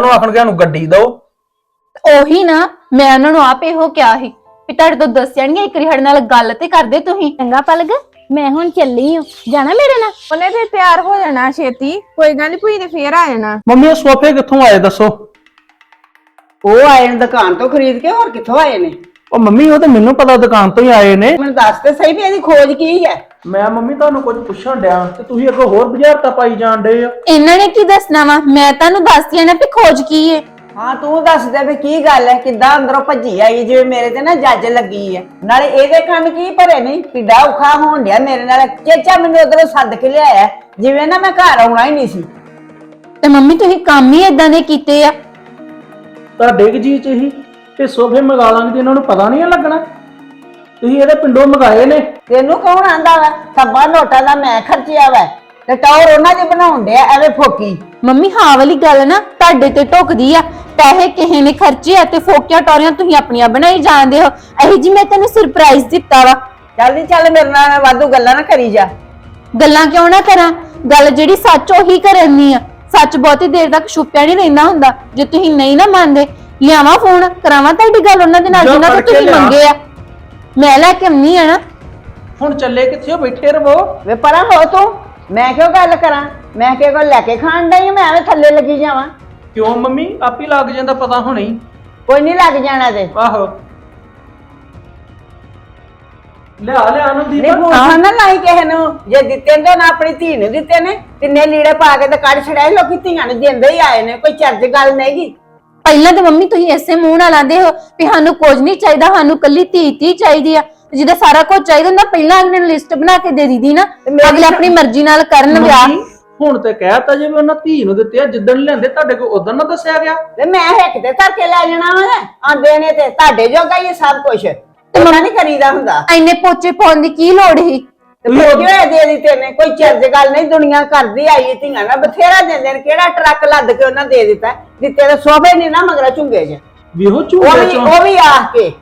ਕੱਲ ਨੂੰ ਆਖਣ ਕਿ ਸਾਨੂੰ ਗੱਡੀ ਦਿਓ। ਉਹੀ ਨਾ ਮੈਂ ਉਹਨਾਂ ਨੂੰ ਆਪ ਇਹੋ ਕਿਹਾ ਸੀ ਵੀ ਤੁਹਾਡੇ ਤੋਂ ਦੱਸਣਗੇ ਇੱਕ ਸਾਡੇ ਨਾਲ ਗੱਲ ਤੇ ਕਰਦੇ ਤੁਸੀਂ। ਚੰਗਾ ਪਲਗ ਮੈਂ ਹੁਣ ਚੱਲੀ ਹਾਂ। ਜਾਣਾ ਮੇਰੇ ਨਾਲ? ਉਹਨੇ ਤੇ ਤਿਆਰ ਹੋ ਜਾਣਾ ਛੇਤੀ। ਕੋਈ ਗੱਲ ਨੀ ਭੂਈ ਨੇ ਫੇਰ ਆ ਜਾਣਾ। ਮੰਮੀ ਇਹ ਸੋਫੇ ਕਿੱਥੋਂ ਆਏ ਦੱਸੋ? ਉਹ ਆਏ ਨੇ ਦੁਕਾਨ ਤੋਂ ਖਰੀਦ ਕੇ ਹੋਰ ਕਿੱਥੋਂ ਆਏ ਨੇ? ਉਹ ਮੰਮੀ ਉਹ ਤੇ ਮੈਨੂੰ ਪਤਾ ਦੁਕਾਨ ਤੋਂ ਹੀ ਆਏ ਨੇ। ਮੈਨੂੰ ਦੱਸ ਤੇ ਸਹੀ ਵੀ ਇਹਦੀ ਖੋਜ ਕੀ ਹੈ? ਮੈਂ ਮੰਮੀ ਤੁਹਾਨੂੰ ਕੁਝ ਪੁੱਛਣ ਡਿਆ ਤੇ ਤੁਸੀਂ ਅੱਗੋਂ ਹੋਰ ਬੁਝਾਰਤਾ ਪਾਈ ਜਾਣ ਡੇ ਆ। ਇਹਨਾਂ ਨੇ ਕੀ ਦੱਸਣਾ ਵਾ? ਮੈਂ ਤੁਹਾਨੂੰ ਦੱਸਦੀ ਆ ਨਾ ਵੀ ਖੋਜ ਕੀ ਏ। ਹਾਂ ਤੂੰ ਦੱਸ ਦੇ ਵੀ ਕੀ ਗੱਲ ਹੈ ਕਿੱਦਾਂ ਅੰਦਰੋਂ ਭੱਜੀ ਆਈ ਜਿਵੇਂ ਮੇਰੇ ਤੇ ਨਾ ਜੱਜ ਲੱਗੀ ਹੈ ਨਾਲੇ ਇਹਦੇ ਕੰਨ ਕੀ ਭਰੇ ਨਹੀਂ ਕਿੱਡਾ ਔਖਾ ਹੋਣ ਡਿਆ ਮੇਰੇ ਨਾਲ। ਚੇਚਾ ਮੈਨੂੰ ਉਧਰੋਂ ਸੱਦ ਕੇ ਲਿਆਇਆ ਜਿਵੇਂ ਨਾ ਮੈਂ ਘਰ ਆਉਣਾ ਹੀ ਨਹੀਂ ਸੀ। ਤੇ ਮੰਮੀ ਤੁਸੀਂ ਕੰਮ ਹੀ ਇਦਾਂ ਦੇ ਕੀਤੇ ਆ। ਤੁਹਾਡੇ ਕਿ ਜੀ ਚ ਹੀ ਤੇ ਸੋਫੇ ਮੰਗਾ ਲਾਂਗੇ ਇਹਨਾਂ ਨੂੰ ਪਤਾ ਨਹੀਂ ਲੱਗਣਾ। ਤੁਸੀਂ ਇਹਦੇ ਪਿੰਡੋਂ ਮੰਗਾਏ ਨੇ। ਤੈਨੂੰ ਕੌਣ ਆਂਦਾ ਵਾ? ਸੱਬਾ ਨੋਟਾਂ ਦਾ ਮੈਂ ਖਰਚਿਆ ਵਾ। ਤੇ ਟੌਰ ਉਹਨਾਂ ਦੇ ਬਣਾਉਣ ਡਿਆ ਐਵੇਂ ਫੋਕੀ। ਮੰਮੀ ਹਾਂ ਵਾਲੀ ਗੱਲ ਨਾ ਤੁਹਾਡੇ ਤੇ ਟੁਕਦੀ ਆ। ਪੈਸੇ ਕਿਸੇ ਨੇ ਖਰਚੇ ਆ ਤੇ ਫੋਕਿਆ ਟੋਰੀਆਂ ਤੁਸੀਂ ਆਪਣੀਆਂ ਬਣਾਈ ਜਾਂਦੇ ਹੋ। ਇਹੀ ਜੀ ਮੈਂ ਤੈਨੂੰ ਸਰਪ੍ਰਾਈਜ਼ ਦਿੱਤਾ ਵਾ। ਚੱਲ ਨੀ ਚੱਲ ਮੇਰੇ ਨਾਲ ਵਾਧੂ ਗੱਲਾਂ ਨਾ ਕਰੀ ਜਾ। ਗੱਲਾਂ ਕਿਉਂ ਨਾ ਕਰਾਂ? ਗੱਲ ਜਿਹੜੀ ਸੱਚ ਉਹੀ ਕਰਨੀ ਆ। ਸੱਚ ਬਹੁਤੀ ਦੇਰ ਤੱਕ ਛੁਪਿਆ ਨਹੀਂ ਰਹਿੰਦਾ ਹੁੰਦਾ। ਜੇ ਤੁਸੀਂ ਨਹੀਂ ਨਾ ਮੰਨਦੇ ਲਿਆਵਾਂ ਫੋਨ ਕਰਾਵਾਂ ਤੁਹਾਡੀ ਗੱਲ ਉਹਨਾਂ ਦੇ ਨਾਲ ਜੋ ਜਿਨ੍ਹਾਂ ਤੋਂ ਕਰਕੇ ਤੁਸੀਂ ਲਿਆ। ਮੰਗੇ ਆ। ਮੈਂ ਲੈ ਕੇ ਆਉਣੀ ਆ ਨਾ। ਹੁਣ ਚੱਲੇ ਕਿੱਥੇ ਹੋ? ਬੈਠੇ ਰਵੋ ਵੇ ਪਰਾਂ ਹੋ ਤੂੰ। ਮੈਂ ਕਿਉਂ ਗੱਲ ਕਰਾਂ? ਮੈਂ ਕਿਉਂ ਕੋਲ ਲੈ ਕੇ ਖਾਣ ਡਈ ਆਂ, ਮੈਂ ਐਵੇਂ ਥੱਲੇ ਲੱਗੀ ਜਾਵਾਂ। ਕਿਉਂ ਮੰਮੀ? ਆਪੀ ਲੱਗ ਜਾਂਦਾ ਪਤਾ ਹੁਣੇ ਹੀ। ਕੋਈ ਨਹੀਂ ਲੱਗ ਜਾਣਾ ਤੇ। ਆਹੋ। ਲਿਆ ਲਿਆ ਨੂੰ ਨਹੀਂ ਦੀਪ ਨਾ ਲਾਈ ਕਿਸੇ ਨੂੰ। ਜੇ ਦਿੱਤੇ ਨੇ ਤਾਂ ਨਾ ਆਪਣੀ ਧੀ ਨੂੰ ਦਿੱਤੇ ਨੇ। ਕਿੰਨੇ ਲੀੜੇ ਪਾ ਕੇ ਤੇ ਕੱਢ ਛੜਾਏ ਲੋਕੀ ਧੀਆਂ ਨੂੰ ਦਿੰਦੇ ਹੀ ਆਏ ਨੇ। ਕੋਈ ਚਰਜ ਗੱਲ ਨਹੀਂਗੀ ਪਹਿਲਾਂ ਤੇ ਮੰਮੀ ਤੁਸੀਂ ਐਸੇ ਮੂੰਹ ਨਾਲ ਆਂਦੇ ਹੋ ਵੀ ਸਾਨੂੰ ਕੁਝ ਨਹੀਂ ਚਾਹੀਦਾ ਸਾਨੂੰ ਕੱਲੀ ਧੀ ਧੀ ਚਾਹੀਦੀ ਆ। ਜਿਹਦਾ ਸਾਰਾ ਕੁਝ ਚਾਹੀਦਾ ਹੁੰਦਾ ਪਹਿਲਾਂ ਅਗਲੇ ਨੂੰ ਲਿਸਟ ਬਣਾ ਕੇ ਦੇ ਦੀਦੀ ਨਾ। ਮੇਰੀ ਅਗਲੇ ਆਪਣੀ ਮਰਜ਼ੀ ਨਾਲ ਕਰਨ ਵਿਆਹ। ਮੰਮੀ, ਹੁਣ ਤੇ ਕਹਿਤਾ ਜੇ ਵੀ ਉਹਨਾਂ ਧੀ ਨੂੰ ਦਿੱਤੇ ਆ ਜਿੱਦਣ ਲਿਆਂਦੇ ਤੁਹਾਡੇ ਕੋਲ ਉਦੋਂ ਨਾ ਦੱਸਿਆ ਗਿਆ। ਤੇ ਮੈਂ ਹਿੱਕ ਤੇ ਧਰ ਕੇ ਲੈ ਜਾਣਾ ਵਾ ਆਂਦੇ ਨੇ ਤੇ ਤੁਹਾਡੇ ਜੋਗਾ ਹੀ ਇਹ ਸਭ ਕੁਝ ਤੇ ਮਨਾ ਨਹੀਂ ਕਰੀਦਾ ਹੁੰਦਾ। ਐਨੇ ਪੋਚੇ ਪਾਉਣ ਦੀ ਕੀ ਲੋੜ ਸੀ? ਤੇ ਫਿਰ ਕਿਉਂ ਇਹ ਦੇ ਦਿੱਤੇ ਨੇ? ਕੋਈ ਚਰਜ ਗੱਲ ਨਹੀਂ ਦੁਨੀਆ ਕਰਦੀ ਆਈ ਹੈ ਧੀਆਂ ਨਾਲ। ਬਥੇਰਾ ਦਿੰਦੇ ਨੇ ਕਿਹੜਾ ਟਰੱਕ ਲੱਦ ਕੇ ਉਹਨਾਂ ਦੇ ਦਿੱਤਾ ਦਿੱਤੇ ਤੇ ਸੋਫੇ ਨਹੀਂ ਨਾ ਮਗਰਾ ਝੁੰਗੇ ਜੇ ਵੀ ਉਹ ਉਹ ਝੂਠੇ ਵੀ ਚੋਂ? ਉਹ ਵੀ ਆ ਕੇ।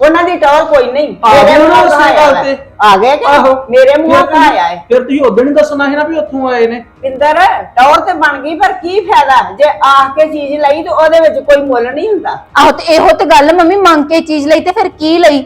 ਉਹਨਾਂ ਦੀ ਟੌਰ ਕੋਈ ਨਹੀਂ। ਆ ਮੇਰੇ ਗਏ ਉਹਨਾਂ ਮੂੰਹੋਂ ਉਸੇ ਕਹਾਇਆ ਗੱਲ ਤੇ। ਆ ਗਏ ਕਿ ਮੇਰੇ ਮੂੰਹੋਂ ਫਿਰ ਤੁਸੀਂ- ਕਹਾਇਆ ਹੈ। ਫਿਰ ਤੁਸੀਂ ਉਦੋਂ ਨਹੀਂ ਦੱਸਣਾ ਸੀ ਨਾ ਵੀ ਉੱਥੋਂ ਆਏ ਨੇ। ਪਿੰਦਰ ਟੌਰ ਤੇ ਬਣ ਗਈ ਪਰ ਕੀ ਫਾਇਦਾ? ਜੇ ਆਖ ਕੇ ਚੀਜ਼ ਲਈ ਤੇ ਉਹਦੇ ਵਿੱਚ ਕੋਈ ਮੁੱਲ ਨਹੀਂ ਹੁੰਦਾ। ਆਹੋ ਤੇ ਇਹੋ ਤੇ ਗੱਲ ਮੰਮੀ ਮੰਗ ਕੇ ਚੀਜ਼ ਲਈ ਤੇ ਫਿਰ ਕੀ ਲਈ?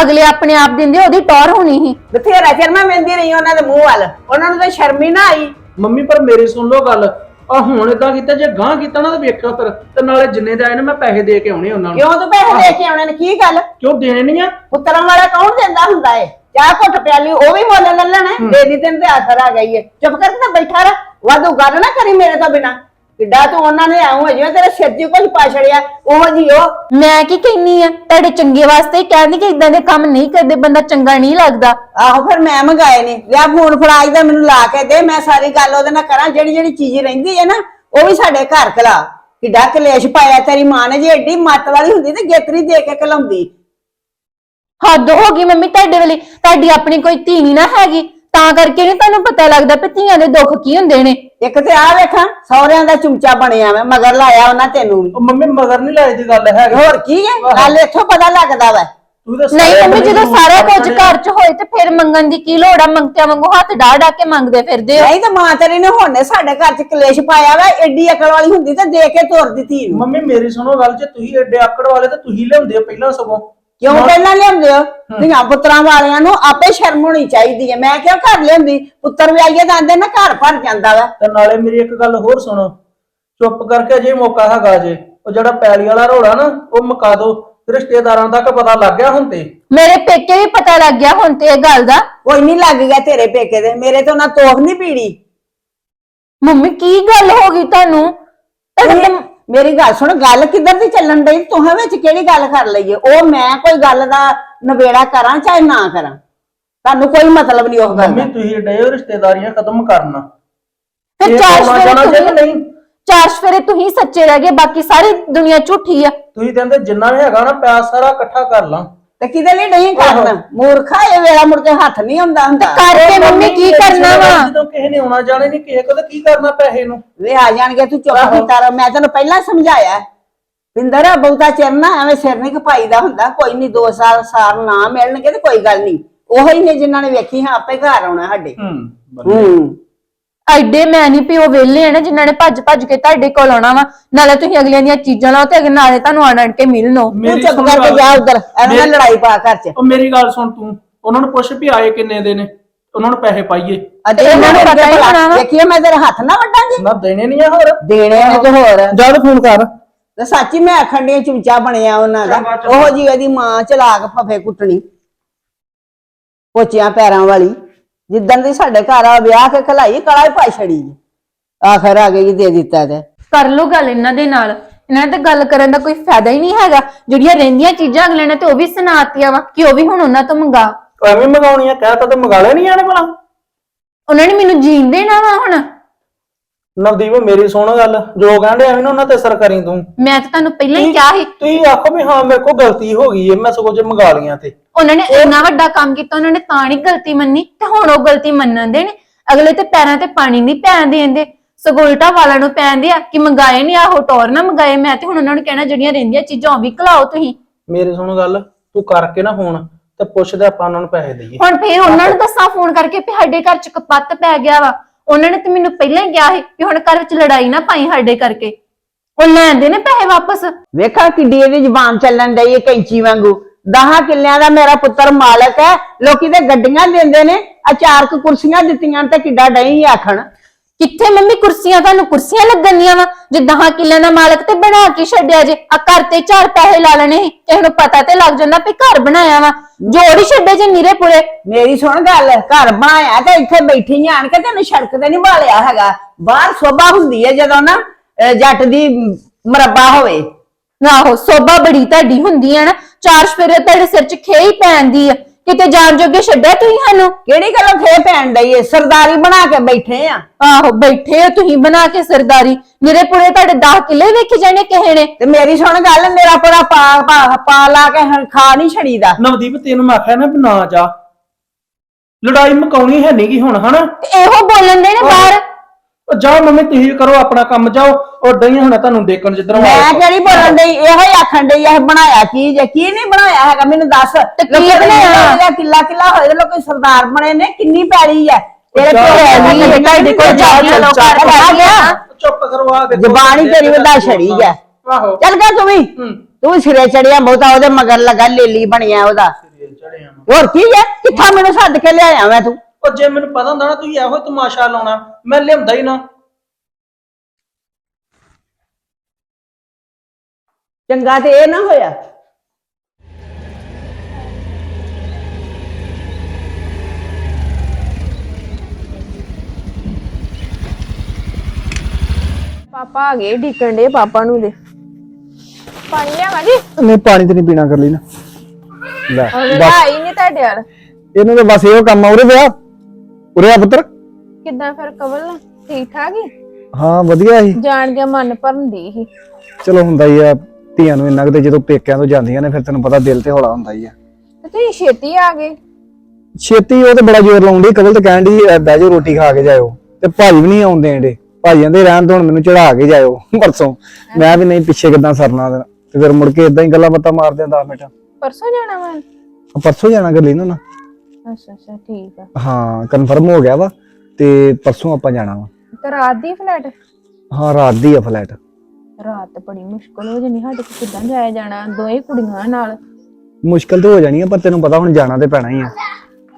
ਅਗਲੇ ਆਪਣੇ ਆਪ ਦਿੰਦੇ ਉਹਦੀ ਟੌਰ ਹੋਣੀ ਸੀ। ਬਥੇਰਾ ਚਿਰ ਮੈਂ ਵਹਿੰਦੀ ਰਹੀ ਉਹਨਾਂ ਦੇ ਮੂੰਹ ਵੱਲ। ਉਹਨਾਂ ਨੂੰ ਤਾਂ ਸ਼ਰਮ ਹੀ ਨਾ ਆਈ। ਮੰਮੀ ਪਰ ਮੇਰੀ ਸੁਣ ਲਓ ਗੱਲ। ਆ ਹੁਣ ਇਦਾਂ ਕੀਤਾ ਜੇ ਗਾਂ ਕੀਤਾ ਨਾ ਤਾਂ ਵੇਖਿਓ ਫਿਰ। ਤੇ ਨਾਲੇ ਜਿੰਨੇ ਦੇ ਆਏ ਨੇ ਮੈਂ ਪੈਸੇ ਦੇ ਕੇ ਆਉਣੇ ਉਹਨਾਂ ਨੂੰ। ਕਿਉਂ ਤੂੰ ਪੈਸੇ ਦੇ ਕੇ ਆਉਣੇ ਨੇ? ਕੀ ਗੱਲ? ਕਿਉਂ ਦੇਣੇ ਨਹੀਂ ਆ ਪੁੱਤਰਾਂ ਵਾਲਾ ਕੌਣ ਦਿੰਦਾ ਹੁੰਦਾ ਏ? ਚਾਹ ਘੁੱਟ ਪਿਆਲੀ ਉਹ ਵੀ ਮੁੱਲ ਲੈ ਲੈਣਾ ਦੀ ਤੈਨੂੰ ਤੇ ਆਸਰ ਆ ਗਈ ਏ। ਚੁੱਪ ਕਰਕੇ ਤਾਂ ਬੈਠਾ ਰਹਿ। ਵਾਧੂ ਗੱਲ ਨਾ ਕਰੀ ਮੇਰੇ ਤੋਂ ਬਿਨਾ। ਕਿੱਡਾ ਤੂੰ ਉਹਨਾਂ ਨੇ ਆਉਂ ਜਿਵੇਂ ਤੇਰੇ ਸਿਰ 'ਚ ਕੁਝ ਪਾ ਛੜਿਆ ਉਹ ਜੀ ਉਹ। ਮੈਂ ਕੀ ਕਹਿਨੀ ਆ? ਤੁਹਾਡੇ ਚੰਗੇ ਵਾਸਤੇ ਹੀ ਕਹਿੰਦੀ ਕਿ ਇਦਾਂ ਦੇ ਕੰਮ ਨਹੀਂ ਕਰਦੇ ਬੰਦਾ ਚੰਗਾ ਨਹੀਂ ਲੱਗਦਾ। ਆਹੋ ਫਿਰ ਮੈਂ ਮੰਗਾਏ ਨੇ। ਲਿਆ ਫੋਨ ਫੜਾ ਦਾ ਮੈਨੂੰ ਲਾ ਕੇ ਦੇ ਮੈਂ ਸਾਰੀ ਗੱਲ ਉਹਦੇ ਨਾਲ ਕਰਾਂ ਜਿਹੜੀ ਜਿਹੜੀ ਚੀਜ਼ ਰਹਿੰਦੀ ਹੈ ਨਾ ਉਹ ਵੀ ਸਾਡੇ ਘਰ ਕਲਾ। ਕਿੱਡਾ ਕਲੇਸ਼ ਪਾਇਆ ਤੇਰੀ ਮਾਂ ਨੇ ਜੇ ਏਡੀ ਮੱਤ ਵਾਲੀ ਹੁੰਦੀ ਤੇ ਗੇਤਰੀ ਦੇ ਕੇ ਕਲਾਉਂਦੀ। ਹੱਦ ਹੋ ਗਈ ਮੰਮੀ ਤੁਹਾਡੇ ਵਾਲੀ। ਤੁਹਾਡੀ ਆਪਣੀ ਕੋਈ ਧੀ ਨਹੀਂ ਨਾ ਹੈਗੀ। ਤਾਂ ਕਰਕੇ ਨਹੀਂ ਤੁਹਾਨੂੰ ਪਤਾ ਲੱਗਦਾ ਵੀ ਧੀਆਂ ਦੇ ਦੁੱਖ ਕੀ ਹੁੰਦੇ ਨੇ। ਇੱਕ ਤੇ ਆ ਵੇਖਾਂ ਸਹੁਰਿਆਂ ਦਾ ਚੁੰਚਾ ਬਣਿਆ ਵਾ ਮਗਰ ਲਾਇਆ ਉਹਨਾਂ ਤੈਨੂੰ ਵੀ। ਉਹ ਮੰਮੀ ਮਗਰ ਨਹੀਂ ਦੀ ਗੱਲ ਹੈਗੀ। ਹੋਰ ਕੀ ਹੈ? ਗੱਲ ਇੱਥੋਂ ਪਤਾ ਲੱਗਦਾ ਵਾ। ਤੂੰ ਤਾਂ ਨਹੀਂ ਸਾਰੇ ਮੰਮੀ ਜਦੋਂ ਸਾਰਾ ਕੁਝ ਘਰ 'ਚ ਹੋਏ ਤੇ ਫਿਰ ਮੰਗਣ ਦੀ ਕੀ ਲੋੜ ਆ? ਮੰਗਤਿਆਂ ਵਾਂਗੂ ਹੱਥ ਡਾ ਡਾ ਕੇ ਮੰਗਦੇ ਫਿਰਦੇ ਹੋ। ਨਹੀਂ ਤਾਂ ਮਾਂ ਤੇਰੀ ਨੇ ਹੁਣ ਸਾਡੇ ਘਰ 'ਚ ਕਲੇਸ਼ ਪਾਇਆ ਵਾ ਏਡੀ ਅਕਲ ਵਾਲੀ ਹੁੰਦੀ ਤਾਂ ਦੇ ਕੇ ਤੋਰ ਦਿੱਤੀ ਮੰਮੀ ਮੇਰੀ ਸੁਣੋ ਗੱਲ ਜੇ ਤੁਸੀਂ ਏਡੇ ਆਕੜ ਵਾਲੇ ਤਾਂ ਤੁਸੀਂ ਲਿਆਉਂਦੇ ਹੋ ਪਹਿਲਾਂ ਸਗੋਂ। ਕਿਉਂ ਪਹਿਲਾਂ ਲਿਆਉਂਦੇ ਹੋ? ਧੀਆਂ ਪੁੱਤਰਾਂ ਵਾਲਿਆਂ ਨੂੰ ਆਪੇ ਸ਼ਰਮ ਹੋਣੀ ਚਾਹੀਦੀ ਹੈ। ਮੈਂ ਕਿਉਂ ਘਰ ਲਿਆਉਂਦੀ ਪੁੱਤਰ ਵੀ ਆਈਏ ਤਾਂ ਆਂਦੇ ਨਾ ਘਰ ਭਰ ਜਾਂਦਾ ਵਾ। ਤੇ ਨਾਲੇ ਮੇਰੀ ਇੱਕ ਗੱਲ ਹੋਰ ਸੁਣੋ। ਚੁੱਪ ਕਰਕੇ ਜੇ ਮੌਕਾ ਹੈਗਾ ਜੇ ਉਹ ਜਿਹੜਾ ਪੈਲੀ ਵਾਲਾ ਰੋੜਾ ਨਾ ਉਹ ਮੁਕਾ ਦੋ। ਰਿਸ਼ਤੇਦਾਰਾਂ ਤੱਕ ਪਤਾ ਲੱਗ ਗਿਆ ਹੁਣ ਤੇ। ਮੇਰੇ ਪੇਕੇ ਵੀ ਪਤਾ ਲੱਗ ਗਿਆ ਹੁਣ ਤੇ ਇਹ ਗੱਲ ਦਾ। ਕੋਈ ਨਹੀਂ ਲੱਗ ਗਿਆ ਤੇਰੇ ਪੇਕੇ ਦੇ। ਮੇਰੇ ਤੋਂ ਨਾ ਤੋਖ ਨਹੀਂ ਪੀੜੀ। ਮੰਮੀ ਕੀ ਗੱਲ ਹੋ ਗਈ ਤੁਹਾਨੂੰ? ਮੇਰੀ ਗੱਲ ਸੁਣ ਗੱਲ ਕਿੱਧਰ ਦੀ ਚੱਲਣ ਡਈ? ਤੂੰ ਵਿੱਚ ਕਿਹੜੀ ਗੱਲ ਕਰ ਲਈਏ? ਉਹ ਮੈਂ ਕੋਈ ਗੱਲ ਦਾ ਨਵੇੜਾ ਕਰਾਂ ਚਾਹੇ ਨਾ ਕਰਾਂ? ਤੁਹਾਨੂੰ ਕੋਈ ਮਤਲਬ ਨਹੀਂ ਉਸ ਗੱਲ ਮੰਮੀ ਦਾ ਤੁਸੀਂ ਡੇ ਹੋ ਰਿਸ਼ਤੇਦਾਰੀਆਂ ਖਤਮ ਕਰਨਾ। ਫਿਰ ਇਹ ਚਾਰ ਕਰਨਾ ਚਾਹੁੰਦਾ ਜੇ ਕਿ ਸਵੇਰੇ ਨਹੀਂ? ਚਾਰ ਸਵੇਰੇ ਤੁਸੀਂ ਸੱਚੇ ਰਹਿ ਗਏ ਬਾਕੀ ਸਾਰੀ ਦੁਨੀਆ ਝੂਠੀ ਆ। ਤੁਸੀਂ ਕਹਿੰਦੇ ਜਿੰਨਾ ਵੀ ਹੈਗਾ ਨਾ ਪਿਆਰ ਸਾਰਾ ਇਕੱਠਾ ਕਰ ਲਾਂ। ਤੇ ਕਿਹਦੇ ਲਈ ਨਹੀਂ ਕਰਨਾ? ਮੂਰਖਾ ਇਹ ਵੇਲਾ ਮੁੜ ਕੇ ਹੱਥ ਨਹੀਂ ਹੁੰਦਾ। ਹੁੰਦਾ ਕਰਕੇ ਮੰਮੀ ਕੀ ਕਰਨਾ ਵਾ? ਜਦੋਂ ਕਿਸੇ ਨੇ ਆਉਣਾ ਜਾਣੇ ਨਹੀਂ ਕਿਸੇ ਕੋਲ ਕੀ ਕਰਨਾ ਪੈਸੇ ਨੂੰ? ਵੇ ਆ ਜਾਣਗੇ ਤੂੰ ਚੁੱਪ ਕੀਤਾ ਰਹਿ ਮੈਂ ਤੈਨੂੰ ਪਹਿਲਾਂ ਸਮਝਾਇਆ। ਪਿੰਦਰ ਬਹੁਤਾ ਚਿਰ ਨਾ ਐਵੇਂ ਸਿਰ ਨਹੀਂ ਖਪਾਈਦਾ ਹੁੰਦਾ। ਕੋਈ ਨਹੀਂ 2 ਸਾਲ ਸਾਲ ਨਾ ਮਿਲਣਗੇ ਤੇ ਕੋਈ ਗੱਲ ਨਹੀਂ। ਉਹੀ ਨੇ ਜਿਨ੍ਹਾਂ ਨੇ ਵੇਖੀ ਹਾਂ ਆਪੇ ਘਰ ਆਉਣਾ ਸਾਡੇ। ਹੂੰ ਹੂੰ। ਐਡੇ ਮੈਂ ਨਹੀਂ ਪਿਓ ਵਿਹਲੇ ਆ ਨਾ ਜਿਨ੍ਹਾਂ ਨੇ ਭੱਜ ਭੱਜ ਕੇ ਤੁਹਾਡੇ ਕੋਲ ਆਉਣਾ ਵਾ ਨਾਲੇ ਤੁਸੀਂ ਅਗਲਿਆਂ ਦੀਆਂ ਚੀਜ਼ਾਂ ਲਾਓ ਤੇ ਅਗਲੇ ਨਾਲੇ ਤੁਹਾਨੂੰ ਆਣ ਆਣ ਕੇ ਮਿਲਣੋ ਤੂੰ ਮੇਰੀ ਚੁੱਪ ਸੁਣ ਕਰਕੇ ਗੱਲ। ਜਾ ਉਧਰ ਐਵੇਂ ਨਾ ਮੇਰੀ- ਲੜਾਈ ਪਾ ਘਰ ਚ। ਉਹ ਮੇਰੀ ਗੱਲ ਸੁਣ ਤੂੰ। ਉਹਨਾਂ ਨੂੰ ਪੁੱਛ ਵੀ ਆਏ ਕਿੰਨੇ ਦੇ ਨੇ। ਉਹਨਾਂ ਨੂੰ ਪੈਸੇ ਪਾਈਏ। ਅਤੇ ਇਹਨਾਂ ਨੂੰ ਪਤਾ ਹੀ ਹੋਣਾ ਵਾ। ਦੇਖੀਏ ਮੈਂ ਤੇਰੇ ਹੱਥ ਨਾ ਵੱਡਾਂਗੀ ਨਾ ਦੇਣੇ ਨਹੀਂ ਆ ਹੋਰ। ਦੇਣੇ ਨੇ ਤੇ ਹੋਰ। ਜਦ ਫੋਨ ਕਰ। ਤੇ ਸੱਚੀ ਮੈਂ ਆਖਣ ਦੀ ਚੁੰਚਾ ਬਣਿਆ ਉਹਨਾਂ ਦਾ। ਚੰਗਾ, ਚੰਗਾ। ਉਹੋ ਜੀ ਇਹਦੀ ਮਾਂ ਚਲਾਕ ਫਫੇ ਕੁੱਟਣੀ। ਪੋਚਿਆਂ ਪੈਰਾਂ ਵਾਲੀ। ਜਿੱਦਣ ਦੀ ਸਾਡੇ ਘਰ ਆ ਵਿਆਹ ਕੇ ਖਲਾਈ ਕਲਾ ਹੀ ਪਾਈ ਛੜੀ ਜੀ। ਆਖਰ ਆ ਗਈ ਦੇ ਦਿੱਤਾ ਤੇ। ਕਰ ਲੋ ਗੱਲ ਇਹਨਾਂ ਦੇ ਨਾਲ। ਇਹਨਾਂ ਤਾਂ ਗੱਲ ਕਰਨ ਦਾ ਕੋਈ ਫਾਇਦਾ ਹੀ ਨਹੀਂ ਹੈਗਾ। ਜਿਹੜੀਆਂ ਰਹਿੰਦੀਆਂ ਚੀਜ਼ਾਂ ਅਗਲੇ ਨੇ ਤੇ ਉਹ ਵੀ ਸੁਣਾਤੀਆਂ ਵਾ ਕਿ ਉਹ ਵੀ ਹੁਣ ਉਹਨਾਂ ਤੋਂ ਮੰਗਾ। ਐਵੇਂ ਮੰਗਾਉਣੀ ਆ ਕਹਿ ਤਾਂ ਮੰਗਾ ਲੈਣੀ ਆਣੇ ਭਲਾ। ਉਹਨਾਂ ਨੇ ਮੈਨੂੰ ਜੀਣ ਦੇਣਾ ਵਾ ਹੁਣ। ਨਵਦੀਪ ਮੇਰੀ ਸੁਣ ਗੱਲ। ਜੋ ਕਹਿੰਦੇ ਐਵੇਂ ਨਾ ਉਹਨਾਂ ਤੇ ਅਸਰ ਕਰੀ ਤੂੰ। ਮੈਂ ਤਾਂ ਤੁਹਾਨੂੰ ਪਹਿਲਾਂ ਹੀ ਕਿਹਾ ਸੀ। ਤੁਸੀਂ ਆਖੋ ਵੀ ਹਾਂ ਮੇਰੇ ਕੋਲ ਗਲਤੀ ਹੋ ਗਈ ਹੈ ਮੈਂ ਸਗੋਂ ਜੇ ਮੰਗਾ ਲੀਆਂ ਤੇ। ਉਹਨਾਂ ਨੇ ਇੰਨਾ ਵੱਡਾ ਕੰਮ ਕੀਤਾ ਉਹਨਾਂ ਨੇ ਤਾਂ ਨਹੀਂ ਗਲਤੀ ਮੰਨੀ ਤੇ ਹੁਣ ਉਹ ਗਲਤੀ ਮੰਨਣ ਦੇ ਨੇ। ਅਗਲੇ ਤੇ ਪੈਰਾਂ ਤੇ ਪਾਣੀ ਨਹੀਂ ਪੈਣ ਦੇਂਦੇ। ਸਗੋਂ ਉਲਟਾ ਵਾਲਾਂ ਨੂੰ ਪੈਂਦੇ ਆ ਕਿ ਮੰਗਾਏ ਨਹੀਂ ਆਹੋ ਟੌਰ ਨਾ ਮੰਗਾਏ। ਮੈਂ ਤੇ ਹੁਣ ਉਹਨਾਂ ਨੂੰ ਕਹਿਣਾ ਜਿਹੜੀਆਂ ਰਹਿੰਦੀਆਂ ਚੀਜ਼ਾਂ ਉਹ ਵੀ ਖਲਾਓ ਤੁਸੀਂ। ਮੇਰੀ ਸੁਣ ਗੱਲ ਤੂੰ ਕਰਕੇ ਨਾ ਫੋਨ ਤੇ ਪੁੱਛਦੇ ਆਪਾਂ ਉਹਨਾਂ ਨੂੰ ਪੈਸੇ ਦਈਏ। ਹੁਣ ਫੇਰ ਉਹਨਾਂ ਨੂੰ ਦੱਸਾਂ ਫੋਨ ਕਰਕੇ ਵੀ ਸਾਡੇ ਘਰ ਚ ਕਪੱਤ ਪੈ ਗਿਆ ਵਾ। ਉਹਨਾਂ ਨੇ ਤੇ ਮੈਨੂੰ ਪਹਿਲਾਂ ਹੀ ਕਿਹਾ ਸੀ ਕਿ ਹੁਣ ਘਰ ਵਿੱਚ ਲੜਾਈ ਨਾ ਪਾਈ ਸਾਡੇ ਕਰਕੇ। ਉਹ ਲੈਂਦੇ ਨੇ ਪੈਸੇ ਵਾਪਸ। ਵੇਖਾ ਕਿੱਡੀ ਇਹਦੀ ਜ਼ਬਾਨ ਚੱਲਣ ਡਈ ਹੈ ਕੈਂਚੀ ਵਾਂਗੂ। ਦਹਾਂ ਕਿੱਲਿਆਂ ਦਾ ਮੇਰਾ ਪੁੱਤਰ ਮਾਲਕ ਹੈ। ਲੋਕੀ ਤੇ ਗੱਡੀਆਂ ਦਿੰਦੇ ਨੇ। ਅਚਾਰ ਕੁ ਕੁਰਸੀਆਂ ਦਿੱਤੀਆਂ ਤੇ ਕਿੱਡਾ ਡਈ ਆਖਣ। ਕਿੱਥੇ ਮੰਮੀ ਕੁਰਸੀਆਂ? ਤੁਹਾਨੂੰ ਕੁਰਸੀਆਂ ਲੱਗਣੀਆਂ ਵਾ। ਜੇ 10 ਕਿੱਲਿਆਂ ਦਾ ਮਾਲਕ ਤੇ ਬਣਾ ਕੇ ਛੱਡਿਆ ਜੇ ਆ ਘਰ ਤੇ ਚਾਰ ਪੈਸੇ ਲਾ ਲੈਣੇ ਸੀ। ਕਿਸੇ ਨੂੰ ਪਤਾ ਤੇ ਲੱਗ ਜਾਂਦਾ ਵੀ ਘਰ ਬਣਾਇਆ ਵਾ। ਜੋੜ ਹੀ ਛੱਡੇ ਜੇ ਨੀਰੇ ਪੁਰੇ। ਮੇਰੀ ਸੁਣ ਗੱਲ ਘਰ ਬਣਾਇਆ ਤੇ ਇੱਥੇ ਬੈਠੀ ਆਣ ਕੇ ਤੈਨੂੰ ਸੜਕ ਤੇ ਨਹੀਂ ਬਾਲਿਆ ਹੈਗਾ। ਬਾਹਰ ਸੋਭਾ ਹੁੰਦੀ ਹੈ ਜਦੋਂ ਨਾ ਅਹ ਜੱਟ ਦੀ ਮਰੱਬਾ ਹੋਵੇ। ਆਹੋ ਸੋਭਾ ਬੜੀ ਤੁਹਾਡੀ ਹੁੰਦੀ ਆ ਨਾ। ਚਾਰ ਸਵੇਰੇ ਤੁਹਾਡੇ ਸਿਰ 'ਚ ਖੇਈ ਪੈਂਦੀ ਆ। ਕਿਤੇ ਜਾਣ ਜੋਗੇ ਛੱਡਿਆ ਤੁਸੀਂ ਸਾਨੂੰ? ਕਿਹੜੀ ਗੱਲੋਂ ਫੇ ਪੈਣ ਡਈ ਏ? ਸਰਦਾਰੀ ਬਣਾ ਕੇ ਬੈਠੇ ਆ। ਆਹੋ ਬੈਠੇ ਹੋ ਤੁਸੀਂ ਬਣਾ ਕੇ ਸਰਦਾਰੀ। ਨੀਰੇ ਪੁਰੇ ਤੁਹਾਡੇ 10 ਕਿੱਲੇ ਵੇਖੇ ਜਾਣੇ ਕਿਸੇ ਨੇ। ਤੇ ਮੇਰੀ ਸੁਣ ਗੱਲ ਮੇਰਾ ਪੂਰਾ ਪਾ ਪਾ ਪਾ ਲਾ ਕੇ ਹੁਣ ਖਾ ਨਹੀਂ ਛੜੀਦਾ ਨਵਦੀਪ ਤੈਨੂੰ ਮੈਂ ਆਖਿਆ ਨਾ ਵੀ ਨਾ ਜਾ। ਲੜਾਈ ਮਕਾਉਣੀ ਹੈ ਨਹੀਂ ਗੀ ਹੁਣ ਹਨਾ? ਤੇ ਇਹੋ ਬੋਲਣ ਦੇ ਨੇ ਬਾਹਰ। ਉਹ ਜਾਓ ਮੰਮੀ ਤੁਸੀਂ ਕਰੋ ਆਪਣਾ ਕੰਮ ਜਾਓ। ਉਹ ਡਈ ਹੁਣ ਤੁਹਾਨੂੰ ਦੇਖਣ ਜਿੱਧਰੋਂ ਮੈਂ ਆਏ ਕਿਹੜੀ ਬੋਲਣ ਡਈ ਇਹੋ ਹੀ ਆਖਣ ਡਈ ਇਹ ਬਣਾਇਆ ਕੀ ਜੇ ਕੀ ਨਹੀਂ ਬਣਾਇਆ ਹੈਗਾ ਮੈਨੂੰ ਦੱਸ। ਕੀ ਲੋਕੀ ਬਣਾਇਆ? ਇਹਦਾ ਕਿੱਲਾ ਕਿੱਲਾ ਹੋਏ ਲੋਕੀ ਸਰਦਾਰ ਬਣੇ ਨੇ ਕਿੰਨੀ ਪੈਲੀ ਹੈ ਤੇਰੇ ਕੋਲ ਹੈ, ਤੁਹਾਡੇ ਕੋਲ ਜਾ ਜਾ ਕੇ ਲੋਕਾਂ ਚੱਲ, ਦਾ ਆ ਗਿਆ। ਚੁੱਪ ਕਰੋ ਆ ਦੇਖੋ ਜ਼ਬਾਨ ਹੀ ਤੇਰੀ ਵਧਾ ਛੜੀ ਹੈ ਆਹੋ। ਚੱਲ ਗਿਆ ਤੂੰ ਵੀ। ਹੂੰ। ਤੂੰ ਸਿਰੇ ਚੜਿਆ ਬਹੁਤਾ ਉਹਦੇ ਮਗਰ ਲਗਾ ਲੇਲੀ ਬਣਿਆ ਉਹਦਾ। ਹੋਰ ਕੀ ਹੈ ਕਿੱਥਾ ਮੈਨੂੰ ਸੱਦ ਕੇ ਲਿਆਇਆ ਮੈਂ ਤੂੰ? ਉਹ ਜੇ ਮੈਨੂੰ ਪਤਾ ਹੁੰਦਾ ਨਾ ਤੁਸੀਂ ਇਹੋ ਹੀ ਤਮਾਸ਼ਾ ਲਾਉਣਾ। ਮੈਂ ਲਿਆਉਂਦਾ ਹੀ ਨਾ। ਚੰਗਾ ਤੇ ਇਹ ਨਾ ਹੋਇਆ। ਪਾਪਾ ਆ ਗਏ ਢੀਕਣ ਦੇ ਪਾਪਾ ਨੂੰ ਦੇ ਪਾਣੀ ਲਿਆਵਾਂ ਜੀ? ਨਹੀਂ ਪਾਣੀ ਤੇ ਨਹੀਂ ਪੀਣਾ ਕਰ ਲਈ ਨਾ। ਲੈ ਬਸ। ਆਈ ਨਹੀਂ ਤੁਹਾਡੇ ਨਾਲ ਇਹਨੂੰ ਤਾਂ ਬਸ ਇਹੋ ਕੰਮ ਆ ਉਰੇ ਵਿਆਹ। ਉਰੇ ਆ ਪੁੱਤਰ। ਕਿੱਦਾਂ ਫਿਰ ਕਵਲ? ਠੀਕ ਠਾਕ ਹੀ ਹਾਂ ਵਧੀਆ ਸੀ। ਜਾਣ ਕੇ ਮਨ ਭਰਨ ਦੀ ਸੀ। ਚਲੋ ਹੁੰਦਾ ਹੀ ਆ ਧੀਆਂ ਨੂੰ ਇੰਨਾ ਕੁ ਤੇ ਜਦੋਂ ਪੇਕਿਆਂ ਤੋਂ ਜਾਂਦੀਆਂ ਨੇ ਫਿਰ ਤੈਨੂੰ ਪਤਾ ਦਿਲ ਤੇ ਹੌਲਾ ਹੁੰਦਾ ਹੀ ਆ। ਤੇ ਤੁਸੀਂ ਛੇਤੀ ਆ ਗਏ? ਛੇਤੀ ਉਹ ਤੇ ਬੜਾ ਜ਼ੋਰ ਲਾਉਂਦੀ ਕਬਲ ਤੇ ਕਹਿਣ ਦੀ ਬਹਿ ਜਾਓ ਰੋਟੀ ਖਾ ਕੇ ਜਾਇਓ। ਤੇ ਭਾਜੀ ਵੀ ਨਹੀਂ ਆਉਂਦੇ ਏਡੇ ਭਾਜੀ ਕਹਿੰਦੇ ਰਹਿਣ ਹੁਣ ਮੈਨੂੰ ਚੜਾ ਕੇ ਜਾਇਓ ਪਰਸੋਂ। ਮੈਂ ਵੀ ਨਹੀਂ ਪਿੱਛੇ ਕਿਦਾਂ ਸਰਨਾ ਦੇਣਾ। ਤੇ ਫਿਰ ਮੁੜ ਕੇ ਇਦਾਂ ਹੀ ਗੱਲਾਂ ਬਾਤਾਂ ਮਾਰਦੇ ਆ 10 ਮਿੰਟ। ਪਰਸੋਂ ਜਾਣਾ ਵਾ? ਪਰਸੋਂ ਜਾਣਾ ਕਰ ਲਈ ਨਾ ਅੱਛਾ ਅੱਛਾ ਠੀਕ ਆ। ਹਾਂ ਕਨਫਰਮ ਹੋ ਗਿਆ ਵਾ। ਤੇ ਪਰਸੋਂ ਆਪਾਂ ਜਾਣਾ ਵਾ। ਤੇ ਰਾਤ ਦੀ ਫਲੈਟ ਹਾਂ ਰਾਤ ਦੀ ਆ ਫਲੈਟ ਰਾਤ ਤੇ ਬੜੀ ਮੁਸ਼ਕਲ ਹੋ ਜਾਣੀ ਸਾਡੇ ਕੋਲ ਕਿੱਦਾਂ ਜਾਇਆ ਜਾਣਾ ਦੋਵੇਂ ਕੁੜੀਆਂ ਨਾਲ। ਮੁਸ਼ਕਲ ਤੇ ਹੋ ਜਾਣੀ ਆ ਪਰ ਤੈਨੂੰ ਪਤਾ ਹੁਣ ਜਾਣਾ ਤੇ ਪੈਣਾ ਹੀ ਆ।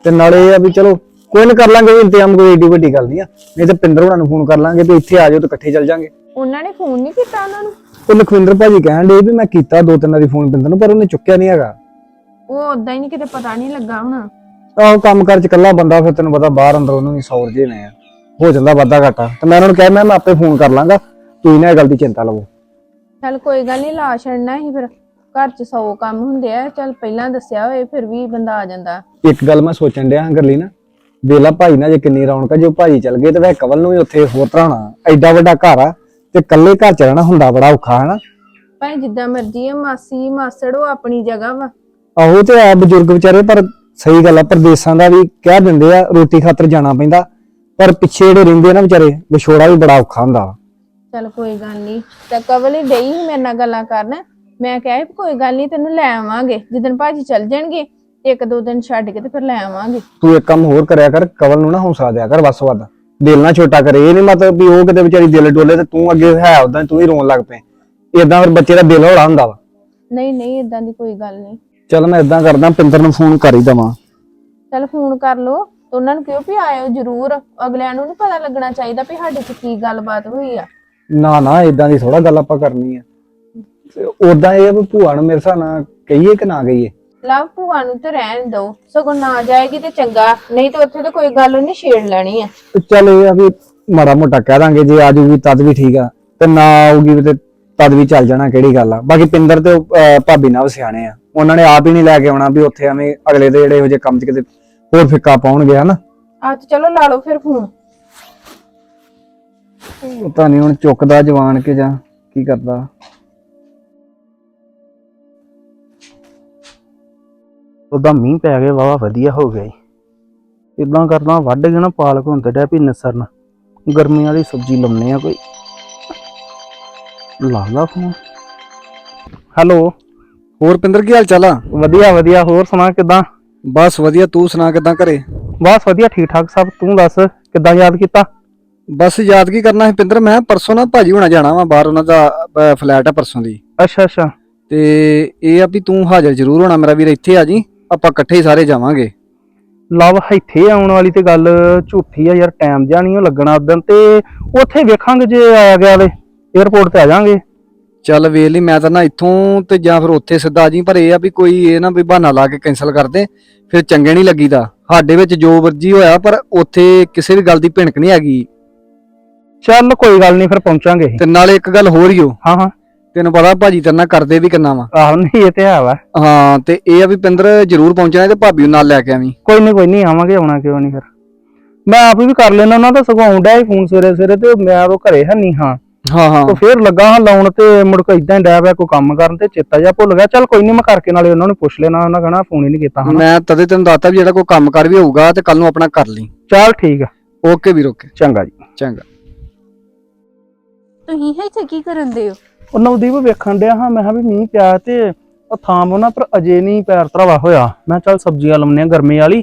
ਤੇ ਨਾਲੇ ਇਹ ਆ ਵੀ ਚਲੋ ਕੋਈ ਨਾ ਕਰ ਲਾਂਗੇ ਵੀ ਇੰਤਜ਼ਾਮ ਕੋਈ ਏਡੀ ਵੱਡੀ ਗੱਲ ਨਹੀਂ ਆ। ਨਹੀਂ ਤੇ ਪਿੰਦਰ ਹੋਣਾ ਨੂੰ ਫੋਨ ਕਰ ਲਾਂਗੇ ਵੀ ਇੱਥੇ ਆ ਜਾਓ ਤੇ ਇਕੱਠੇ ਚੱਲ ਜਾਾਂਗੇ। ਉਹਨਾਂ ਨੇ ਫੋਨ ਨਹੀਂ ਕੀਤਾ ਉਹਨਾਂ ਨੂੰ? ਉਹ ਲਖਵਿੰਦਰ ਭਾਜੀ ਕਹਿਣ ਦੇ ਵੀ ਮੈਂ ਕੀਤਾ ਦੋ ਤਿੰਨ ਵਾਰੀ ਫੋਨ ਪਿੰਦਰ ਨੂੰ ਪਰ ਉਹਨੇ ਚੁੱਕਿਆ ਨਹੀਂ ਹੈਗਾ। ਉਹ ਉਦਾਂ ਹੀ ਨਹੀਂ ਕਿਤੇ ਪਤਾ ਨਹੀਂ ਲੱਗਾ ਹੁਣ। ਆਹੋ ਕੰਮ ਕਰ ਚ ਇਕੱਲਾ ਬੰਦਾ ਫਿਰ ਤੈਨੂੰ ਪਤਾ ਬਾਹਰ ਅੰਦਰ ਉਹਨੂੰ ਵੀ ਸੌਰ ਜੇ ਨੇ ਆ। ਹੋ ਜਾਂਦਾ ਵਾਧਾ ਘਾਟਾ। ਤੇ ਮੈਂ ਉਹਨਾਂ ਨੂੰ ਕਿਹਾ ਮੈਂ ਮੈਂ ਆਪੇ ਫੋਨ ਕਰ ਲਾਂਗਾ। ਤੁਸੀਂ ਨਾ ਇਹ ਗੱਲ ਦੀ ਚਿੰਤਾ ਲਵੋ। ਚੱਲ ਕੋਈ ਗੱਲ ਨਹੀਂ ਲਾ ਛੱਡਣਾ ਹੀ ਫਿਰ। ਘਰ 'ਚ ਸੌ ਕੰਮ ਹੁੰਦੇ ਆ ਚੱਲ ਪਹਿਲਾਂ ਦੱਸਿਆ ਹੋਏ ਫਿਰ ਵੀ ਬੰਦਾ ਆ ਜਾਂਦਾ। ਇੱਕ ਗੱਲ ਮੈਂ ਸੋਚਣ ਡਿਆ ਹਾਂ ਗਰਲੀ ਨਾ ਵੇਲਾ ਭਾਈ ਨਾਲ ਜੇ ਕਿੰਨੀ ਰੌਣਕ ਆ ਜੇ ਭਾਜੀ ਚੱਲ ਗਏ ਤੇ ਵੈ ਕਵਲ ਨੂੰ ਵੀ ਉੱਥੇ ਹੋਰ ਤਰ੍ਹਾਂ ਹੋਣਾ। ਐਡਾ ਵੱਡਾ ਘਰ ਆ ਤੇ ਇਕੱਲੇ ਘਰ ਚ ਰਹਿਣਾ ਹੁੰਦਾ ਬੜਾ ਔਖਾ ਹਨਾ? ਭਾਵੇਂ ਜਿੱਦਾਂ ਮਰਜ਼ੀ ਆ ਮਾਸੀ ਮਾਸੜ ਉਹ ਆਪਣੀ ਜਗ੍ਹਾ ਵਾ। ਆਹੋ ਤੇ ਆ ਬਜ਼ੁਰਗ ਵਿਚਾਰੇ ਪਰ ਸਹੀ ਗੱਲ ਆ ਪਰਦੇਸਾਂ ਦਾ ਵੀ ਕਹਿ ਦਿੰਦੇ ਆ ਰੋਟੀ ਖਾਤਰ ਜਾਣਾ ਪੈਂਦਾ। ਪਰ ਪਿੱਛੇ ਜਿਹੜੇ ਰਹਿੰਦੇ ਆ ਨਾ ਵਿਚਾਰੇ ਵਿਛੋੜਾ ਵੀ ਬੜਾ ਔਖਾ ਹੁੰਦਾ ਵਾ। ਚੱਲ ਕੋਈ ਗੱਲ ਨਹੀਂ ਤੇ ਕਵਲ ਹੀ ਡਈ ਸੀ ਮੇਰੇ ਨਾਲ ਗੱਲਾਂ ਕਰਨ। ਮੈਂ ਕਿਹਾ ਵੀ ਕੋਈ ਗੱਲ ਨਹੀਂ ਤੈਨੂੰ ਲੈ ਆਵਾਂਗੇ। ਜਿੱਦਣ ਭਾਜੀ ਚੱਲ ਜਾਣਗੇ ਇੱਕ ਦੋ ਦਿਨ ਛੱਡ ਕੇ ਤੇ ਫਿਰ ਲੈ ਆਵਾਂਗੇ। ਤੂੰ ਇੱਕ ਕੰਮ ਹੋਰ ਕਰਿਆ ਕਰ ਕਵਲ ਨੂੰ ਨਾ ਹੌਸਲਾ ਦਿਆ ਕਰ ਵੱਸ ਵੱਧ। ਦਿਲ ਨਾ ਛੋਟਾ ਕਰੇ ਇਹ ਨਹੀਂ ਮਤਲਬ ਵੀ ਉਹ ਕਿਤੇ ਵਿਚਾਰੀ ਦਿਲ ਡੋਲੇ ਤੇ ਤੂੰ ਅੱਗੇ ਹੈ ਉਦਾਂ ਤੂੰ ਹੀ ਰੋਣ ਲੱਗ ਪਏ। ਇਦਾਂ ਫਿਰ ਬੱਚੇ ਦਾ ਦਿਲ ਹੌਲਾ ਹੁੰਦਾ ਵਾ। ਨਹੀਂ ਨਹੀਂ ਇਦਾਂ ਦੀ ਕੋਈ ਗੱਲ ਨਹੀਂ ਚਲ ਮੈਂ ਇਦਾਂ ਕਰਦਾ ਪਿੰਦਰ ਨੂੰ ਫੋਨ ਕਰ ਹੀ ਦਵਾਂ। ਚਲ ਫੋਨ ਕਰ ਤੇ ਉਹਨਾਂ ਨੂੰ ਕਿਹਾ ਵੀ ਆਇਓ ਜ਼ਰੂਰ। ਅਗਲਿਆਂ ਨੂੰ ਨਹੀਂ ਪਤਾ ਲੱਗਣਾ ਚਾਹੀਦਾ ਵੀ ਸਾਡੇ 'ਚ ਕੀ ਗੱਲਬਾਤ ਹੋਈ ਆ। ਨਾ ਨਾ ਇਦਾਂ ਦੀ ਥੋੜਾ ਗੱਲ ਆਪਾਂ ਕਰਨੀ ਆ। ਉਦਾਂ ਇਹ ਆ ਵੀ ਭੂਆ ਨੂੰ ਮੇਰੇ ਹਿਸਾਬ ਨਾਲ ਕਹੀਏ ਕਿ ਨਾ ਕਹੀਏ। ਲਵ ਭੂਆ ਨੂੰ ਤੇ ਰਹਿਣ ਦਿਓ। ਸਗੋਂ ਨਾ ਜਾਏਗੀ ਤੇ ਚੰਗਾ ਨਹੀਂ ਤੇ ਉੱਥੇ ਤਾਂ ਕੋਈ ਗੱਲ ਨਹੀਂ ਛੇੜ ਲੈਣੀ ਆ। ਤੇ ਚੱਲ ਇਹ ਆ ਵੀ ਮਾੜਾ ਮੋਟਾ ਕਹਿ ਦਾਂਗੇ ਜੇ ਆ ਜੂਗੀ ਤਦ ਵੀ ਠੀਕ ਆ ਤੇ ਨਾ ਆਊਗੀ ਵੀ ਤੇ ਤਦ ਵੀ ਚੱਲ ਜਾਣਾ ਕਿਹੜੀ ਗੱਲ ਆ। ਬਾਕੀ ਪਿੰਦਰ ਤੇ ਉਹ, ਅਹ, ਭਾਬੀ ਨਾਲ ਸਿਆਣੇ ਆ। ਉਹਨਾਂ ਨੇ ਆਪ ਹੀ ਨਹੀਂ ਲੈ ਕੇ ਆਉਣਾ ਵੀ ਉੱਥੇ ਐਵੇਂ ਅਗਲੇ ਦੇ ਜਿਹੜੇ ਇਹੋ ਜਿਹੇ ਕੰਮ 'ਚ ਕਿਤੇ ਹੋਰ ਫਿੱਕਾ ਪਾਉਣਗੇ ਹਨਾ? ਆ ਤੇ ਚਲੋ ਲਾ ਲਓ ਫਿਰ ਫੋਨ। ਪਤਾ ਨਹੀਂ ਹੁਣ ਚੁੱਕਦਾ ਜਵਾਨ ਕੇ ਜਾਂ ਕੀ ਕਰਦਾ? ਉਹਦਾ ਮੀਂਹ ਪੈ ਗਿਆ ਵਾਵਾ ਵਧੀਆ ਹੋ ਗਿਆ ਈ ਇਦਾਂ ਕਰਦਾ ਵੱਢ ਕੇ ਨਾ ਪਾਲਕ ਤੇ ਡੈ ਪੀ ਨਸਰਨ। ਗਰਮੀ ਵਾਲੀ ਸਬਜ਼ੀ ਲਾਉਨੇ ਆ ਕੋਈ। ਲਾ ਲਾ ਫੋਨ। ਹੈਲੋ? ਹੋਰ ਪਿੰਦਰ ਕੀ ਹਾਲ ਚਾਲ ਆ? ਵਧੀਆ ਵਧੀਆ। ਹੋਰ ਸੁਣਾ ਕਿਦਾਂ? ਬਸ ਵਧੀਆ ਤੂੰ ਸੁਣਾ ਕਿਦਾਂ ਘਰੇ? ਬਸ ਵਧੀਆ ਠੀਕ ਠਾਕ ਸਭ। ਤੂੰ ਦੱਸ ਕਿੱਦਾਂ ਯਾਦ ਕੀਤਾ? ਬਸ ਯਾਦ ਕੀ ਕਰਨਾ ਹੈ ਪਿੰਦਰ ਮੈਂ ਪਰਸੋਂ ਨਾ ਭਾਜੀ ਹੋਣਾ ਜਾਣਾ ਵਾ ਬਾਹਰ ਉਹਨਾਂ ਦਾ ਫਲੈਟ ਆ ਪਰਸੋਂ ਦੀ। ਅੱਛਾ ਅੱਛਾ। ਤੇ ਇਹ ਆ ਵੀ ਤੂੰ ਹਾਜ਼ਰ ਜ਼ਰੂਰ ਹੋਣਾ ਮੇਰਾ ਵੀਰ ਇੱਥੇ ਆ ਜੀ। ਆਪਾਂ ਇਕੱਠੇ ਹੀ ਸਾਰੇ ਜਾਵਾਂਗੇ। ਲਵ ਇੱਥੇ ਆਉਣ ਵਾਲੀ ਤੇ ਗੱਲ ਝੂਠੀ ਆ ਯਾਰ ਟਾਈਮ ਜਿਹਾ ਨਹੀਂ ਲੱਗਣਾ ਉਦੋਂ ਤੇ ਉੱਥੇ ਵੇਖਾਂਗੇ ਜੇ ਆਇਆ ਗਿਆ ਤੇ 에어ਪੋਰਟ ਤੇ ਆ ਜਾਾਂਗੇ। ਚੱਲ ਵੇਖ ਲਈ ਮੈਂ ਤਾਂ ਨਾ ਇੱਥੋਂ ਤੇ ਜਾਂ ਫਿਰ ਉੱਥੇ ਸਿੱਧਾ ਆ ਜੀ ਪਰ ਇਹ ਆ ਵੀ ਕੋਈ ਇਹ ਨਾ ਵੀ ਬਹਾਨਾ ਲਾ ਕੇ ਕੈਨਸਲ ਕਰ ਦੇ ਫਿਰ ਚੰਗੇ ਨਹੀਂ ਲੱਗੀਦਾ। ਸਾਡੇ ਵਿੱਚ ਜੋ ਵਰਜੀ ਹੋਇਆ ਪਰ ਉੱਥੇ ਕਿਸੇ ਵੀ ਗੱਲ ਦੀ ਭਿਣਕ ਨਹੀਂ ਹੈਗੀ। ਚੱਲ ਕੋਈ ਗੱਲ ਨਹੀਂ ਫਿਰ ਪਹੁੰਚਾਂਗੇ। ਅਸੀਂ। ਤੇ ਨਾਲੇ ਇੱਕ ਗੱਲ ਹੋਰ ਹੀ ਹੋ ਹਾਂ ਹਾਂ। ਤੈਨੂੰ ਪਤਾ ਭਾਜੀ ਤੇਰੇ ਨਾਲ ਕਰਦੇ ਵੀ ਕਿੰਨਾ ਵਾ। ਆਹੋ ਨਹੀਂ ਇਹ ਤੇ ਹੈ ਵਾ। ਹਾਂ ਤੇ ਇਹ ਆ ਵੀ ਪਿੰਦਰ ਜ਼ਰੂਰ ਪਹੁੰਚਣਾ ਤੇ ਭਾਬੀ ਨੂੰ ਨਾਲ ਲੈ ਕੇ ਆਵੀਂ। ਕੋਈ ਨਹੀਂ ਕੋਈ ਨਹੀਂ ਆਵਾਂਗੇ ਆਉਣਾ ਕਿਉਂ ਨਹੀਂ ਫਿਰ। ਮੈਂ ਆਪ ਵੀ ਕਰ ਲੈਣਾ ਉਹਨਾਂ ਦਾ ਸਗੋਂ ਆਉਂਦਾ ਹੀ ਫੋਨ ਸਵੇਰੇ ਸਵੇਰੇ ਤੇ ਮੈਂ ਉਹ ਘਰੇ ਹੈ ਨਹੀਂ ਹਾਂ। ਹਾਂ ਹਾਂ। ਤੇ ਫੇਰ ਲੱਗਾ ਹਾਂ ਲਾਉਣ ਤੇ ਮੁੜ ਕੇ ਇਦਾਂ ਹੀ ਡੈ ਪਿਆ ਕੋਈ ਕੰਮ ਕਰਨ ਤੇ ਚੇਤਾ ਜਿਹਾ ਭੁੱਲ ਗਿਆ। ਚੱਲ ਕੋਈ ਨਹੀਂ ਮੈਂ ਕਰਕੇ ਨਾਲੇ ਉਹਨਾਂ ਨੂੰ ਪੁੱਛ ਲੈਣਾ ਉਹਨਾਂ ਕਹਣਾ ਫੋਨ ਹੀ ਨਹੀਂ ਕੀਤਾ ਹਨਾ। ਮੈਂ ਤਦੇ ਤੈਨੂੰ ਦੱਸਤਾ ਵੀ ਜਿਹੜਾ ਕੋਈ ਕੰਮ ਕਰ ਵੀ ਹੋਊਗਾ ਤੇ ਕੱਲ ਨੂੰ ਆਪਣਾ ਕਰ ਲਈ। ਚੱਲ ਠੀਕ ਆ। ਓਕੇ ਵੀਰ ਓਕੇ। ਚੰਗਾ ਜੀ। ਚੰਗਾ। ਤੁਸੀਂ ਇੱਥੇ ਕੀ ਕਰਨ ਦੇ ਹੋ? ਉਹ ਨਵਦੀਪ ਵੇਖਣ ਡਿਆ ਹਾਂ ਮੈਂ ਕਿਹਾ ਵੀ ਮੀਂਹ ਪਿਆ ਤੇ ਉਹ ਥਾਂ ਉਹਨਾਂ ਪਰ ਅਜੇ ਨਹੀਂ ਪੈਰ ਧਰਾਵਾ ਹੋਇਆ। ਮੈਂ ਕਿਹਾ ਚੱਲ ਸਬਜ਼ੀਆਂ ਲਾਉਣੇ ਆ ਗਰਮੀ ਵਾਲੀ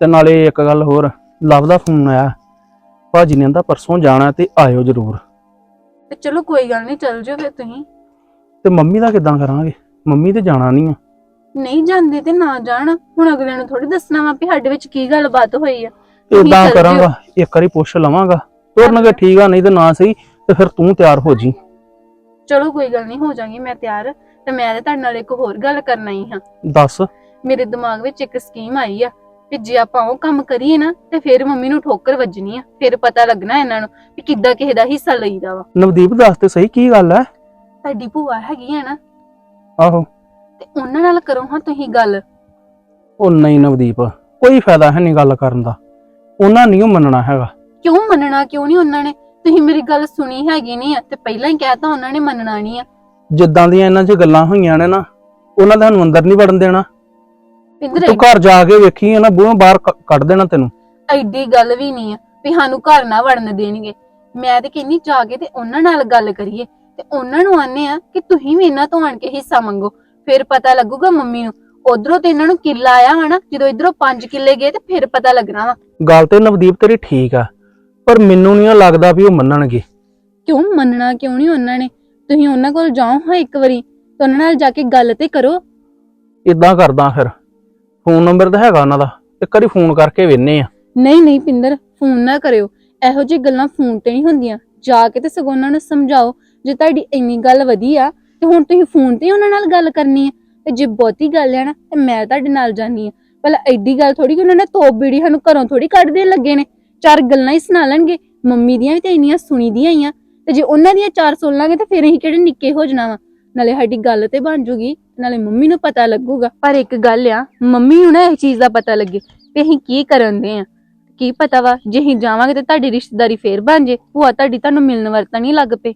ਤੇ ਨਾਲੇ ਇੱਕ ਗੱਲ ਹੋਰ ਲਵ ਦਾ ਫੋਨ ਆਇਆ। ਭਾਜੀ ਨੇ ਕਹਿੰਦਾ ਪਰਸੋਂ ਜਾਣਾ ਤੇ ਆਇਓ ਜ਼ਰੂਰ। ਤੇ ਚਲੋ ਕੋਈ ਗੱਲ ਨਹੀਂ ਚੱਲ ਜਾਓ ਫਿਰ ਤੁਸੀਂ। ਤੇ ਮੰਮੀ ਦਾ ਕਿੱਦਾਂ ਕਰਾਂਗੇ? ਮੰਮੀ ਤੇ ਜਾਣਾ ਨਹੀਂ ਆ। ਨਹੀਂ ਜਾਂਦੇ ਤੇ ਨਾ ਜਾਣ। ਹੁਣ ਅਗਲੇ ਨੂੰ ਥੋੜੀ ਦੱਸਣਾ ਵਾ ਵੀ ਸਾਡੇ ਵਿੱਚ ਕੀ ਗੱਲਬਾਤ ਹੋਈ ਆ। ਤੁਸੀਂ ਇਦਾਂ ਚੱਲ ਜਿਓ। ਕਰਾਂਗਾ ਇੱਕ ਵਾਰੀ ਪੁੱਛ ਲਵਾਂਗਾ। ਤੁਰਨਗੇ ਠੀਕ ਆ ਨਹੀਂ ਤੇ ਨਾ ਸਹੀ ਤੇ ਫਿਰ ਤੂੰ ਤਿਆਰ ਹੋ ਜੀ। ਚਲੋ ਕੋਈ ਗੱਲ ਨਹੀਂ ਹੋ ਜਾਗੀ ਮੈਂ ਤਿਆਰ। ਤੇ ਮੈਂ ਤੇ ਤੁਹਾਡੇ ਨਾਲ ਇੱਕ ਹੋਰ ਗੱਲ ਕਰਨ ਆਈ ਹਾਂ। ਦੱਸ। ਮੇਰੇ ਦਿਮਾਗ ਵਿੱਚ ਇੱਕ ਸਕੀਮ ਆਈ ਆ। ਕਿ ਜੇ ਆਪਾਂ ਉਹ ਕੰਮ ਕਰੀਏ ਨਾ ਤੇ ਫਿਰ ਮੰਮੀ ਨੂੰ ਠੋਕਰ ਵੱਜਣੀ ਆ ਫਿਰ ਪਤਾ ਲੱਗਣਾ ਇਹਨਾਂ ਨੂੰ ਵੀ ਕਿੱਦਾਂ ਕਿਸੇ ਦਾ ਹਿੱਸਾ ਲਈਦਾ ਵਾ। ਨਵਦੀਪ ਦੱਸ ਤੇ ਸਹੀ ਕੀ ਗੱਲ ਹੈ ਤੁਹਾਡੀ ਭੂਆ ਹੈਗੀ ਆ ਨਾ। ਆਹੋ। ਤੇ ਉਹਨਾਂ ਨਾਲ ਕਰੋ ਹਾਂ ਤੁਸੀਂ ਗੱਲ। ਉਹ ਨਹੀਂ ਨਵਦੀਪ ਕੋਈ ਫਾਇਦਾ ਹੈ ਨਹੀਂ ਗੱਲ ਕਰਨ ਦਾ। ਉਹਨਾਂ ਨਹੀਂ ਉਹ ਮੰਨਣਾ ਹੈਗਾ। ਕਿਉਂ ਮੰਨਣਾ ਕਿਉਂ ਨਹੀਂ ਉਹਨਾਂ ਨੇ? ਤੁਸੀਂ ਮੇਰੀ ਗੱਲ ਸੁਣੀ ਹੈਗੀ ਨਹੀਂ ਆ ਤੇ ਪਹਿਲਾਂ ਹੀ ਕਹਿਤਾ ਉਹਨਾਂ ਨੇ ਮੰਨਣਾ ਨਹੀਂ ਆ। ਜਿੱਦਾਂ ਦੀਆਂ ਇਹਨਾਂ 'ਚ ਗੱਲਾਂ ਹੋਈਆਂ ਨੇ ਨਾ ਉਹਨਾਂ ਦਾ ਸਾਨੂੰ ਅੰਦਰ ਨਹੀਂ ਵੜਨ ਦੇਣਾ। ਤੂੰ ਘਰ ਜਾ ਕੇ ਵੇਖੀ ਇਹਨਾਂ ਬੂਹੋਂ ਬਾਹਰ ਕ- ਕੱਢ ਦੇਣਾ ਤੈਨੂੰ। ਐਡੀ ਗੱਲ ਵੀ ਨਹੀਂ ਆ ਵੀ ਸਾਨੂੰ ਘਰ ਨਾ ਵੜਨ ਦੇਣਗੇ। ਮੈਂ ਤੇ ਕਹਿੰਨੀ ਜਾ ਕੇ ਤੇ ਉਹਨਾਂ ਨਾਲ ਗੱਲ ਕਰੀਏ। ਤੇ ਉਹਨਾਂ ਨੂੰ ਆਨੇ ਆ ਕਿ ਤੁਸੀਂ ਵੀ ਇਹਨਾਂ ਤੋਂ ਆਣ ਕੇ ਹਿੱਸਾ ਮੰਗੋ। ਫਿਰ ਪਤਾ ਲੱਗੂਗਾ ਮੰਮੀ ਨੂੰ। ਉਧਰੋਂ ਤੇ ਇਹਨਾਂ ਨੂੰ ਕਿੱਲਾ ਆਇਆ ਵਾ ਨਾ ਜਦੋਂ ਇਧਰੋਂ 5 ਕਿੱਲੇ ਗਏ ਤੇ ਫਿਰ ਪਤਾ ਲੱਗਣਾ ਵਾ। ਗੱਲ ਤੇ ਨਵਦੀਪ ਤੇਰੀ ਠੀਕ ਆ ਪਰ ਮੈਨੂੰ ਨਹੀਂ ਲੱਗਦਾ ਵੀ ਉਹ ਮੰਨਣਗੇ। ਕਿਉਂ ਮੰਨਣਾ ਕਿਉਂ ਨਹੀਂ ਉਹਨਾਂ ਨੇ? ਤੁਸੀਂ ਉਹਨਾਂ ਕੋਲ ਜਾਓ ਹਾਂ ਇੱਕ ਵਾਰੀ ਤੇ ਉਹਨਾਂ ਨਾਲ ਜਾ ਕੇ ਗੱਲ ਤੇ ਕਰੋ। ਇਦਾਂ ਕਰਦਾ ਫਿਰ। ਫੋਨ ਨੰਬਰ ਤਾਂ ਹੈਗਾ ਉਹਨਾਂ ਦਾ। ਇੱਕ ਵਾਰੀ ਫੋਨ ਕਰਕੇ ਵੇਨੇ ਆ ਨਹੀਂ ਨਹੀਂ ਪਿੰਦਰ, ਫੋਨ ਨਾ ਕਰਿਓ। ਇਹੋ ਜਿਹੀ ਗੱਲਾਂ ਫੋਨ ਤੇ ਨਹੀਂ ਹੁੰਦੀਆਂ। ਜਾ ਕੇ ਤੇ ਸਗੋਂ ਉਹਨਾਂ ਨੂੰ ਸਮਝਾਓ ਜੇ ਤੁਹਾਡੀ ਇੰਨੀ ਗੱਲ ਵਧੀ ਆ ਤੇ ਹੁਣ ਤੁਸੀਂ ਫੋਨ ਤੇ ਹੀ ਉਹਨਾਂ ਨਾਲ ਗੱਲ ਕਰਨੀ ਹੈ। ਤੇ ਜੇ ਬਹੁਤੀ ਗੱਲ ਹੈ ਨਾ, ਤੇ ਮੈਂ ਤੁਹਾਡੇ ਨਾਲ ਜਾਣੀ ਆ ਪਹਿਲਾਂ ਐਡੀ ਗੱਲ ਥੋੜੀ ਕਿ ਉਹਨਾਂ ਨੇ ਤੋਪ ਬੀੜੀ ਸਾਨੂੰ ਘਰੋਂ ਥੋੜੀ ਕੱਢ ਦੇਣ ਲੱਗੇ ਨੇ। ਚਾਰ ਗੱਲਾਂ ਹੀ ਸੁਣਾ ਲੈਣਗੇ। ਮੰਮੀ ਦੀਆਂ ਵੀ ਤੇ ਇੰਨੀਆਂ ਸੁਣੀ ਦੀਆਂ ਹੀ ਆ। ਤੇ ਜੇ ਉਹਨਾਂ ਦੀਆਂ ਚਾਰ ਸੁਣ ਲਾਂਗੇ ਤੇ ਫਿਰ ਅਸੀਂ ਕਿਹੜੇ ਨਿੱਕੇ ਹੋ ਜਾਣਾ ਵਾ? ਨਾਲੇ ਸਾਡੀ ਗੱਲ ਤੇ ਬਣ ਜੂਗੀ, ਨਾਲੇ ਮੰਮੀ ਨੂੰ ਪਤਾ ਲੱਗੂਗਾ। ਪਰ ਇੱਕ ਗੱਲ ਆ, ਮੰਮੀ ਨੂੰ ਨਾ ਇਹ ਚੀਜ਼ ਦਾ ਪਤਾ ਲੱਗੇ ਤੇ ਅਸੀਂ ਕੀ ਕਰਨ ਦੇ ਆ। ਕੀ ਪਤਾ ਵਾ, ਜੇ ਅਸੀਂ ਜਾਵਾਂਗੇ ਤੇ ਤੁਹਾਡੀ ਰਿਸ਼ਤੇਦਾਰੀ ਫੇਰ ਬਣ ਜੇ, ਭੂਆ ਤੁਹਾਡੀ ਤੁਹਾਨੂੰ ਮਿਲਣ ਵਰਤਣ ਨਹੀਂ ਲੱਗ ਪਏ।